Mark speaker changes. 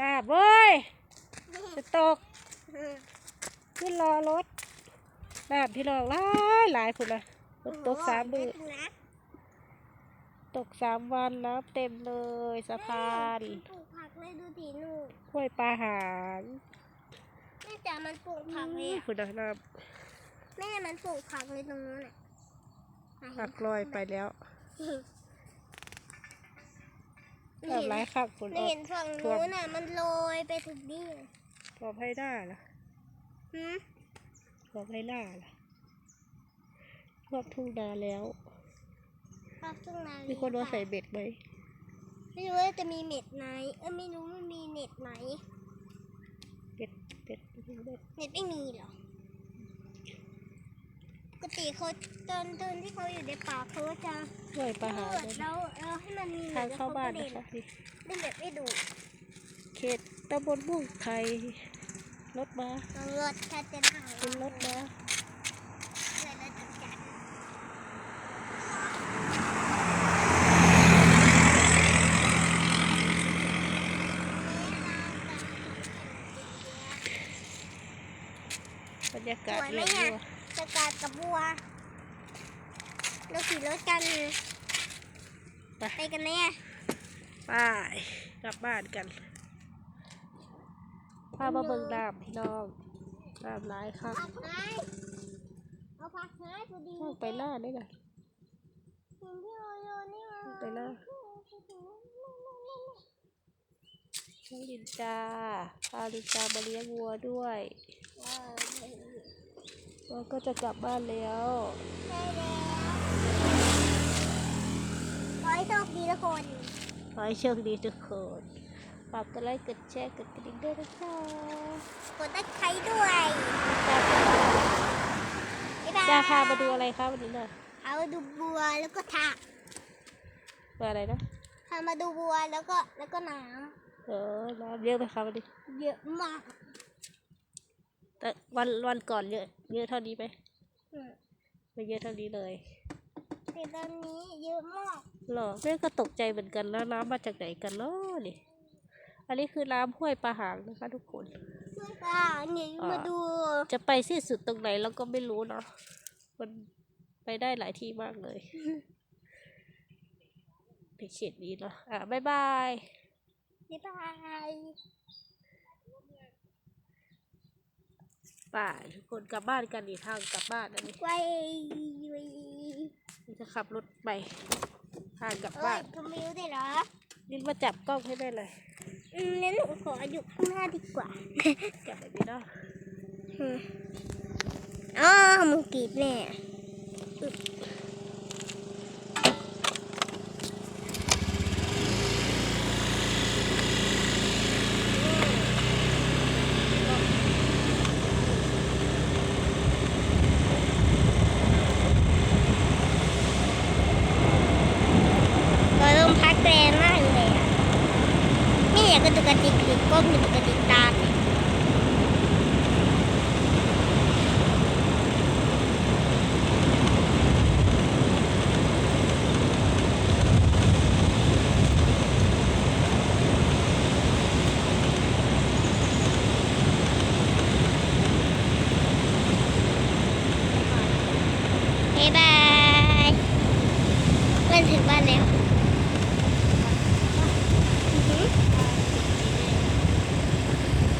Speaker 1: ลาบเว้ยจะตกขึ้นรอรถลาบพี่น้องหลายหลายพุ่นละฝนตกสามมือตกสามวันน้ำเต็มเลยสะพาน
Speaker 2: ปลูกผักเลยดูดิหนู
Speaker 1: ห้วยปลาหาง
Speaker 2: แม่จ๋ามันปลูกผักเลยอะ
Speaker 1: พุ่นนะน้
Speaker 2: แม่มันปลูกผักเลยตรงนู้นอะำ
Speaker 1: หักลอยไปแล้ว
Speaker 2: ไม่
Speaker 1: แบบ
Speaker 2: เห็น
Speaker 1: ไรคักฝน
Speaker 2: ไม่
Speaker 1: ออก
Speaker 2: เห็นฝั่งนู้นอะ มันโรยไปถึงนี่
Speaker 1: ตอบให้ได้ล่ะ
Speaker 2: หืม
Speaker 1: ตอบให้ได้ล่ะรอบทุ่งนาแล้ว
Speaker 2: ผักตรงไหน
Speaker 1: มีคนมาใส่เบ็ดไหม
Speaker 2: ไม่รู้ว่าจะมีเม็ดไหนเออไม่รู้มันมีเน็ตไหน
Speaker 1: เบ็ดเบ็ดเบ็ด
Speaker 2: เน็ตไม่มีเหรอป กติเขาตอนตอนที่เขาอยู่ในป่าเขาก็จะ
Speaker 1: ห้วยปลาหาง
Speaker 2: เปิด
Speaker 1: นะ
Speaker 2: แล้วแล้วให้มันมี
Speaker 1: ทางเข้าบ้าน
Speaker 2: เด็
Speaker 1: นะคะนี่
Speaker 2: เล่นแบบไม่ดู
Speaker 1: เขตตำบลบุ้งไทยรถมา
Speaker 2: ต้องรถแค่จะนั่ง
Speaker 1: ขึ้นรถมา
Speaker 2: เลยเราจะจัด
Speaker 1: บรรยากาศเรียบรัว
Speaker 2: จะกาดกับบัว เราขี่รถกัน
Speaker 1: ไป
Speaker 2: ไปกันแน่
Speaker 1: ไปกลับบ้านกันพามาเบิ่งน้ำพี่น้องน้ำร้ายค่ะ
Speaker 2: ผักไม้เอาผักไม้พอดี
Speaker 1: ไปล่าได้ไง
Speaker 2: เห็นที่โอโยนี่มา
Speaker 1: ไปล่าน้องลินจาพาลินจามาเลี้ยงวัวด้วย
Speaker 2: เออ
Speaker 1: แล้วก็จะกลับบ้านแล้ว
Speaker 2: ได้แล้วขอให้โชคดีทุกคน
Speaker 1: ขอให้โชคดีทุกคนฝากกดไลค์กดแชร์กดกระดิ่งด้วยนะคะ
Speaker 2: กดตะไคร้ด้วยบ๊ายบาย
Speaker 1: จะพามาดูอะไรครับวันนี้น่ะ
Speaker 2: เอาดูบัวแล้วก็ถัก
Speaker 1: มาอะไรนะ
Speaker 2: พามาดูบัวแล้วก็แล้วก็น้
Speaker 1: เออน้ำเยอะไหมครับวันนี้ำ
Speaker 2: เยอะมาก
Speaker 1: แต่วันวันก่อนเยอะ เยอะเท่านี้ไหม
Speaker 2: อืม
Speaker 1: ไม่เยอะเท่านี้เลย
Speaker 2: แต่ตอนนี้เยอะมาก
Speaker 1: หรอแม่ก็ตกใจเหมือนกันแล้วน้ำมาจากไหนกันเนาะนี่อันนี้คือน้ำห้วยปลาหางนะคะทุกคน
Speaker 2: ช่วยป้าเนี่ย
Speaker 1: อ่าม
Speaker 2: มาดู
Speaker 1: จะไปสิ้นสุดตรงไหนเราก็ไม่รู้เนาะมันไปได้หลายที่มากเลยไปเขตนี้เนาะอะบ๊ายบาย
Speaker 2: บ๊ายบาย
Speaker 1: ป่าทุกคนกลับบ้านกันอีกทางกลับบ้านอันนี้
Speaker 2: ไว้
Speaker 1: จะขับรถไปทางกลับ
Speaker 2: เอ้
Speaker 1: บ้ายน
Speaker 2: ทำมิวได้เหรอ
Speaker 1: นี่มาจับกล้องให้ได้เลย
Speaker 2: อืมงั้นหนูขออยู่ข้างหน้าดีกว่า
Speaker 1: จับแบบนี้เนาะ
Speaker 2: อืมอ๋อมึงกรีดแน่อึ๊บก็ลมพัดแรงมากเลยอะไม่ อยากกระตุกกระติกหรือกล้องกระตุกกระติกตามถึงบ้านแล้ว